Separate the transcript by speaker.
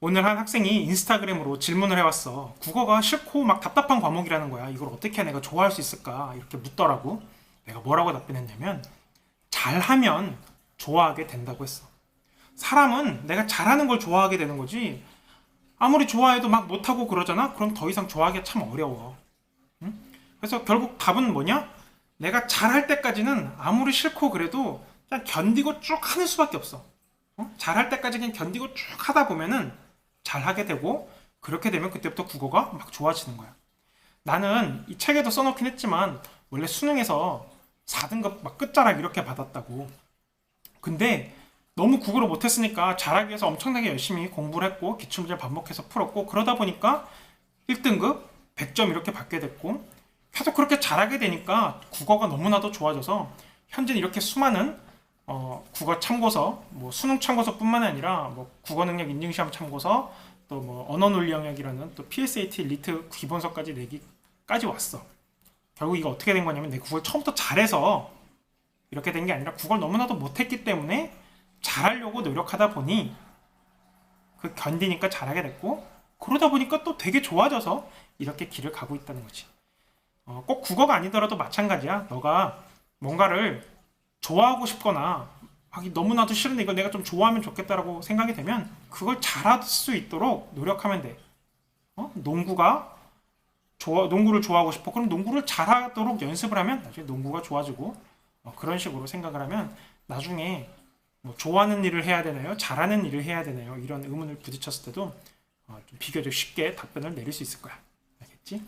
Speaker 1: 오늘 한 학생이 인스타그램으로 질문을 해왔어. 국어가 싫고 막 답답한 과목이라는 거야. 이걸 어떻게 내가 좋아할 수 있을까? 이렇게 묻더라고. 내가 뭐라고 답변했냐면, 잘하면 좋아하게 된다고 했어. 사람은 내가 잘하는 걸 좋아하게 되는 거지, 아무리 좋아해도 막 못하고 그러잖아? 그럼 더 이상 좋아하기가 참 어려워. 응? 그래서 결국 답은 뭐냐? 내가 잘할 때까지는 아무리 싫고 그래도 그냥 견디고 쭉 하는 수밖에 없어. 어? 잘할 때까지 그냥 견디고 쭉 하다 보면은 잘 하게 되고 그렇게 되면 그때부터 국어가 막 좋아지는 거야. 나는 이 책에도 써놓긴 했지만 원래 수능에서 4등급 막 끝자락 이렇게 받았다고. 근데 너무 국어를 못했으니까 잘하기 위해서 엄청나게 열심히 공부를 했고 기출문제 반복해서 풀었고 그러다 보니까 1등급 100점 이렇게 받게 됐고 계속 그렇게 잘하게 되니까 국어가 너무나도 좋아져서 현재는 이렇게 수많은 어, 국어 참고서, 뭐 수능 참고서뿐만 아니라 뭐 국어 능력 인증 시험 참고서, 또 뭐 언어 논리 영역이라는 또 PSAT 리트 기본서까지 내기까지 왔어. 결국 이거 어떻게 된 거냐면 내 국어를 처음부터 잘해서 이렇게 된 게 아니라 국어를 너무나도 못했기 때문에 잘하려고 노력하다 보니 그 견디니까 잘하게 됐고 그러다 보니까 또 되게 좋아져서 이렇게 길을 가고 있다는 거지. 어, 꼭 국어가 아니더라도 마찬가지야. 너가 뭔가를 좋아하고 싶거나 너무나도 싫은데 이걸 내가 좀 좋아하면 좋겠다라고 생각이 되면 그걸 잘할 수 있도록 노력하면 돼. 어? 농구가 좋아, 농구를 좋아하고 싶어. 그럼 농구를 잘하도록 연습을 하면 나중에 농구가 좋아지고 어, 그런 식으로 생각을 하면 나중에 뭐 좋아하는 일을 해야 되나요? 잘하는 일을 해야 되나요? 이런 의문을 부딪혔을 때도 어, 좀 비교적 쉽게 답변을 내릴 수 있을 거야. 알겠지?